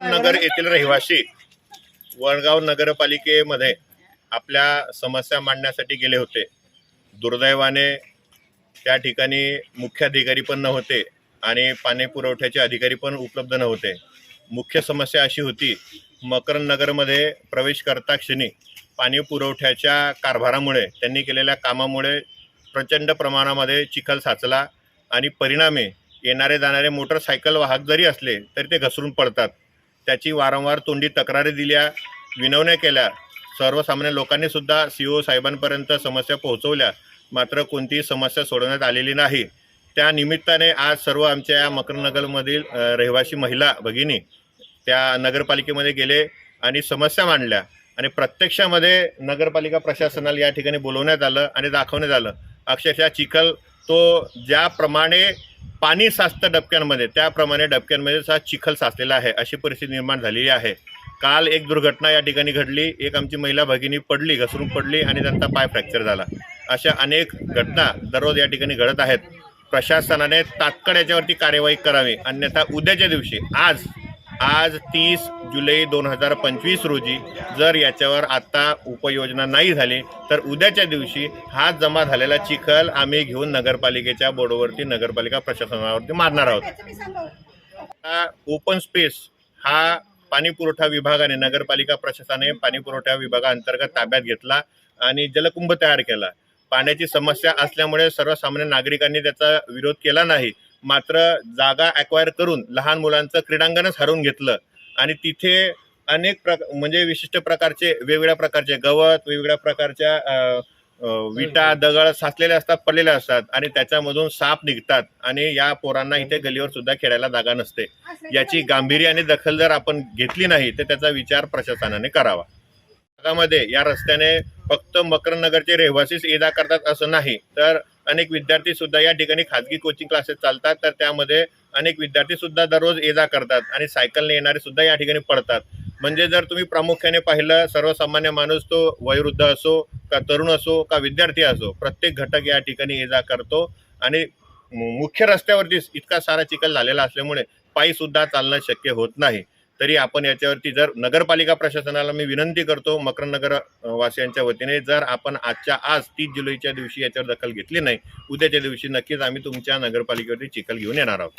नगर येथील रहिवासी वडगाव नगरपालिकेमध्ये आपल्या समस्या मांडण्यासाठी गेले होते. दुर्दैवाने त्या ठिकाणी मुख्याधिकारी पण नव्हते आणि पाणी पुरवठ्याचे अधिकारी पण उपलब्ध नव्हते. मुख्य समस्या अशी होती मकरन नगरमध्ये प्रवेश करता क्षणी पाणी पुरवठ्याच्या कारभारामुळे त्यांनी केलेल्या कामामुळे प्रचंड प्रमाणामध्ये चिखल साचला आणि परिणामी येणारे जाणारे मोटरसायकल वाहक जरी असले तरी ते घसरून पडतात. त्याची वारंवार तोंडी तक्रारी दिल्या विनवण्या केल्या. सर्वसामान्य लोकांनी सुद्धा सी ओ साहेबांपर्यंत समस्या पोहोचवल्या. मात्र कोणतीही समस्या सोडवण्यात आलेली नाही. त्या निमित्ताने आज सर्व आमच्या या मकरनगरमधील रहिवासी महिला भगिनी त्या नगरपालिकेमध्ये गेले आणि समस्या मांडल्या. आणि प्रत्यक्षामध्ये नगरपालिका प्रशासनाला या ठिकाणी बोलवण्यात आलं आणि दाखवण्यात आलं. अक्षरशः चिखल तो ज्याप्रमाणे पाणी साचतं डबक्यांमध्ये त्याप्रमाणे डबक्यांमध्ये सा चिखल साचलेला आहे. अशी परिस्थिती निर्माण झालेली आहे. काल एक दुर्घटना या ठिकाणी घडली. एक आमची महिला भगिनी पडली घसरून पडली आणि त्यांचा पाय फ्रॅक्चर झाला. अशा अनेक घटना दररोज या ठिकाणी घडत आहेत. प्रशासनाने तात्काळ याच्यावरती कार्यवाही करावी. अन्यथा उद्याच्या दिवशी आज आज तीस जुलै दोन हजार पंचवीस रोजी जर याच्यावर आता उपाययोजना नाही झाली तर उद्याच्या दिवशी हा जमा झालेला चिखल आम्ही घेऊन नगरपालिकेच्या बोर्डवरती नगरपालिका प्रशासनावरती मारणार आहोत. हा ओपन स्पेस हा पाणी पुरवठा विभागाने नगरपालिका प्रशासनाने पाणी पुरवठा विभागाअंतर्गत ताब्यात घेतला आणि जलकुंभ तयार केला. पाण्याची समस्या असल्यामुळे सर्वसामान्य नागरिकांनी त्याचा विरोध केला नाही. मात्र जागा ॲक्वायर करून लहान मुलांचं क्रीडांगणच हरवून घेतलं. आणि तिथे अनेक प्रक म्हणजे विशिष्ट प्रकारचे वेगवेगळ्या प्रकारचे गवत वेगवेगळ्या प्रकारच्या विटा दगड साचलेले असतात पडलेले असतात आणि त्याच्यामधून साप निघतात आणि या पोरांना इथे गलीवर सुद्धा खेळायला जागा नसते. याची गांभीर्याने दखल जर आपण घेतली नाही तर त्याचा विचार प्रशासनाने करावा. भागामध्ये या रस्त्याने फक्त मकरनगरचे रहिवासीच ये जा करतात असं नाही तर अनेक विद्यार्थी सुद्धा या ठिकाणी खाजगी कोचिंग क्लासेस चालतात तर त्यामध्ये अनेक विद्यार्थी सुद्धा दररोज ये जा करतात आणि सायकलने येणारे सुद्धा या ठिकाणी पडतात. म्हणजे जर तुम्ही प्रामुख्याने पाहिलं सर्वसामान्य माणूस तो वयोवृद्ध असो का तरुण असो का विद्यार्थी असो प्रत्येक घटक या ठिकाणी ये जा करतो आणि मु- मुख्य रस्त्यावरतीच इतका सारा चिखल झालेला असल्यामुळे पायी सुद्धा चालणं शक्य होत नाही. तरी आपण याच्यावरती जर नगरपालिका प्रशासनाला मी विनंती करतो मकरनगर वासियांच्या वतीने जर आपण आजच्या आज तीस जुलैच्या दिवशी याच्यावर दखल घेतली नाही उद्याच्या दिवशी नक्कीच आम्ही तुमच्या नगरपालिकेवरती चिखल घेऊन येणार आहोत.